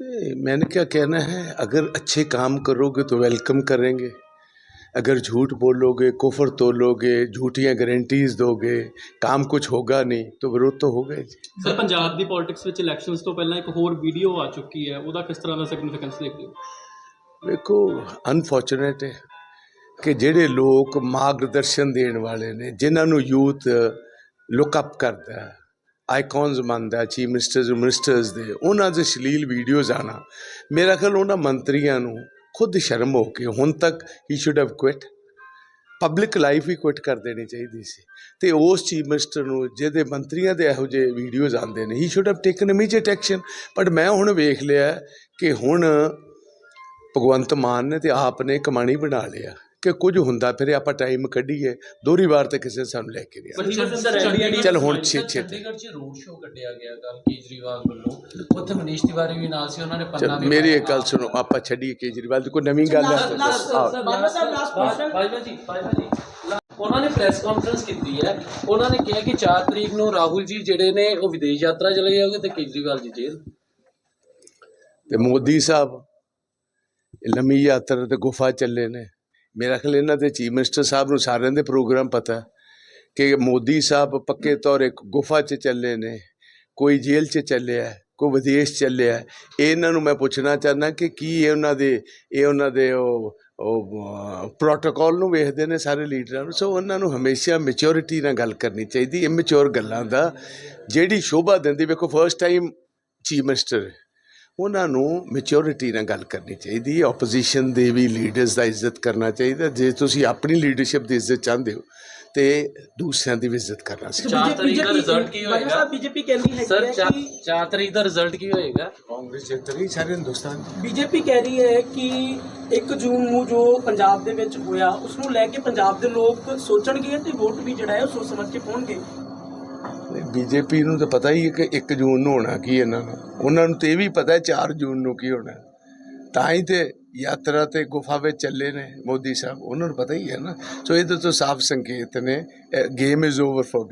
तो मैंने क्या कहना है अगर अच्छे काम करोगे तो वेलकम करेंगे अगर झूठ बोलोगे कुफर तोलोगे झूठियाँ गारंटीज दोगे काम कुछ होगा नहीं तो विरोध तो होगा ही जी ਸਰ ਪੰਜਾਬ ਦੀ ਪੋਲਿਟਿਕਸ ਵਿੱਚ ਇਲੈਕਸ਼ਨਸ ਤੋਂ ਪਹਿਲਾਂ ਇੱਕ ਹੋਰ ਵੀਡੀਓ ਆ ਚੁੱਕੀ ਹੈ ਉਹਦਾ ਕਿਸ ਤਰ੍ਹਾਂ ਦਾ ਸਿਗਨੀਫੀਕੈਂਸ ਦੇਖਦੇ ਹੋ ਵੇਖੋ ਅਨਫੋਰਚੂਨੇਟ ਹੈ ਕਿ ਜਿਹੜੇ ਲੋਕ ਮਾਰਗਦਰਸ਼ਨ ਦੇਣ ਵਾਲੇ ਨੇ ਜਿਨ੍ਹਾਂ ਨੂੰ ਯੂਥ ਲੁੱਕ ਅਪ ਕਰਦਾ ਹੈ ਆਈਕਨਸ ਮੰਨਦਾ ਚੀਫ ਮਿਨਿਸਟਰਸ ਮਿਨਿਸਟਰਸ ਦੇ, ਉਹਨਾਂ ਦੇ ਸ਼ਲੀਲ ਵੀਡੀਓਜ਼ ਆਣਾ ਮੇਰਾ ਖਿਆਲ ਉਹਨਾਂ ਮੰਤਰੀਆਂ ਨੂੰ ਖੁਦ ਸ਼ਰਮ ਹੋ ਕੇ ਹੁਣ ਤੱਕ ਹੀ should have quit public life he quit ਕਰ ਦੇਣੀ ਚਾਹੀਦੀ ਸੀ। ਤੇ ਉਸ ਚੀਫ ਮਿਨਿਸਟਰ ਨੂੰ ਜਿਹਦੇ ਮੰਤਰੀਆਂ ਦੇ ਇਹੋ ਜਿਹੇ ਵੀਡੀਓਜ਼ ਆਉਂਦੇ ਨੇ ਹੀ should have taken immediate action but ਮੈਂ ਹੁਣ ਵੇਖ ਲਿਆ ਕਿ ਹੁਣ ਭਗਵੰਤ ਮਾਨ ਨੇ ਤੇ ਆਪ ਨੇ ਕਮਾਣੀ ਬਣਾ ਲਿਆ। ਕਿ ਕੁਝ ਹੁੰਦਾ ਫਿਰ ਆਪਾਂ ਟਾਈਮ ਕੱਢੀਏ ਦੋਹਰੀ ਵਾਰ ਤੇ ਕਿਸੇ ਨੇ ਸਾਨੂੰ ਲੈ ਕੇ ਨਹੀਂ ਆਉਣਾ। But he was in the ready- ਚੱਲ ਹੁਣ ਸਰ, ਛੇ ਛੇ ਚੰਡੀਗੜ੍ਹ 'ਚ ਰੋਡ ਸ਼ੋਅ ਕੱਢਿਆ ਗਿਆ ਕੱਲ ਕੇਜਰੀਵਾਲ ਵੱਲੋਂ ਉੱਥੇ ਮਨੀਸ਼ ਤਿਵਾਰੀ ਵੀ ਨਾਲ ਸੀ ਉਹਨਾਂ ਨੇ ਪੰਨਾ ਚੱਲ ਵੀ ਮੇਰੀ ਪਾਇਆ ਇੱਕ ਗੱਲ ਸੁਣੋ ਆਪਾਂ ਛੱਡੀਏ ਕੇਜਰੀਵਾਲ ਦੀ ਕੋਈ ਨਵੀਂ ਗੱਲ ਹੈ ਸਰ, ਤਾਂ ਸਰ, ਦੱਸੋ। ਆਓ। Sir, Bajwa Sahib last question Bajwa ji Bajwa ji ਲਾ- ਉਹਨਾਂ ਨੇ ਪ੍ਰੈਸ ਕਾਨਫਰੰਸ ਕੀਤੀ ਹੈ ਉਹਨਾਂ ਨੇ ਕਿਹਾ ਕਿ 4 ਤਰੀਕ ਨੂੰ ਰਾਹੁਲ ਜੀ ਜਿਹੜੇ ਨੇ ਉਹ ਵਿਦੇਸ਼ ਯਾਤਰਾ ਚਲੇ ਜਾਓਗੇ ਤੇ ਕੇਜਰੀਵਾਲ ਜੀ ਜੇਲ੍ਹ ਤੇ ਮੋਦੀ ਸਾਹਿਬ ਇਹ ਲੰਮੀ ਯਾਤਰਾ ਤੇ ਗੁਫਾ ਚੱਲੇ ਨੇ ਮੇਰਾ ਖਿਆਲ ਇਹਨਾਂ ਦੇ ਚੀਫ ਮਿਨਿਸਟਰ ਸਾਹਿਬ ਨੂੰ ਸਾਰਿਆਂ ਦੇ ਪ੍ਰੋਗਰਾਮ ਪਤਾ ਕਿ ਮੋਦੀ ਸਾਹਿਬ ਪੱਕੇ ਤੌਰ ਇੱਕ ਗੁਫਾ 'ਚ ਚੱਲੇ ਨੇ, ਕੋਈ ਜੇਲ੍ਹ 'ਚ ਚੱਲਿਆ ਕੋਈ ਵਿਦੇਸ਼ ਚੱਲਿਆ ਇਹ ਇਹਨਾਂ ਨੂੰ ਮੈਂ ਪੁੱਛਣਾ ਚਾਹੁੰਦਾ ਕਿ ਕੀ ਇਹ ਉਹਨਾਂ ਦੇ, ਇਹ ਉਹਨਾਂ ਦੇ ਉਹ ਉਹ ਪ੍ਰੋਟੋਕਾਲ ਨੂੰ ਵੇਖਦੇ ਨੇ ਸਾਰੇ ਲੀਡਰਾਂ ਨੂੰ? ਸੋ ਉਹਨਾਂ ਨੂੰ ਹਮੇਸ਼ਾ ਮੈਚੁਰਿਟੀ ਨਾਲ ਗੱਲ ਕਰਨੀ ਚਾਹੀਦੀ ਇਮੈਚੁਰ ਗੱਲਾਂ ਦਾ। ਜਿਹੜੀ ਸ਼ੋਭਾ ਦਿੰਦੀ, ਵੇਖੋ ਫਰਸਟ ਟਾਈਮ ਚੀਫ ਮਿਨਿਸਟਰ ਉਹਨਾਂ ਨੂੰ ਮੈਚੁਰਿਟੀ ਨਾਲ ਗੱਲ ਕਰਨੀ ਚਾਹੀਦੀ ਹੈ ਆਪੋਜੀਸ਼ਨ ਦੇ ਵੀ ਲੀਡਰਸ ਦਾ ਇੱਜ਼ਤ ਕਰਨਾ ਚਾਹੀਦਾ ਜੇ ਤੁਸੀਂ ਆਪਣੀ ਲੀਡਰਸ਼ਿਪ ਦੀ ਇੱਜ਼ਤ ਚਾਹੁੰਦੇ ਹੋ ਤੇ ਦੂਸਰਿਆਂ ਦੀ ਵੀ ਇੱਜ਼ਤ ਕਰਨਾ ਸਿੱਖੋ ਚਾਰ ਤਰੀਕ ਦਾ ਰਿਜ਼ਲਟ ਕੀ ਹੋਏਗਾ? ਸਾਹਿਬ ਬੀਜੇਪੀ ਕਹਿੰਦੀ ਹੈ ਸਰ ਕਿ 4 ਤਰੀਕ ਦਾ ਰਿਜ਼ਲਟ ਕੀ ਹੋਏਗਾ? ਕਾਂਗਰਸ ਜਿੱਤ ਰਹੀ ਸਾਰੇ ਹਿੰਦੁਸਤਾਨ। ਬੀਜੇਪੀ ਕਹਿ ਰਹੀ ਹੈ ਕਿ 1 ਜੂਨ ਨੂੰ ਜੋ ਪੰਜਾਬ ਦੇ ਵਿੱਚ ਹੋਇਆ ਉਸ ਨੂੰ ਲੈ ਕੇ ਪੰਜਾਬ ਦੇ ਲੋਕ ਸੋਚਣਗੇ ਤੇ ਵੋਟ ਵੀ ਜਿਹੜਾ ਹੈ ਉਹ ਸੋਚ ਸਮਝ ਕੇ ਪਾਉਣਗੇ। ਬੀਜੇਪੀ ਨੂੰ ਤਾਂ ਪਤਾ ਹੀ ਹੈ ਕਿ 1 ਜੂਨ ਨੂੰ ਹੋਣਾ ਕੀ ਇਹਨਾਂ ਨੂੰ। ਉਹਨਾਂ ਨੂੰ ਤੇ ਇਹ ਵੀ ਪਤਾ ਹੈ 4 ਜੂਨ ਨੂੰ ਕੀ ਹੋਣਾ। ਤਾਂ ਹੀ ਤੇ ਯਾਤਰਾ ਤੇ ਗੁਫਾ ਵਿੱਚ ਚੱਲੇ ਨੇ ਮੋਦੀ ਸਾਹਿਬ। ਉਹਨਾਂ ਨੂੰ ਪਤਾ ਹੀ ਹੈ ਨਾ। ਸੋ ਇਹਦੇ ਤੋਂ ਸਾਫ਼ ਸੰਕੇਤ ਨੇ ਗੇਮ ਇਜ਼ ਓਵਰ ਫॉर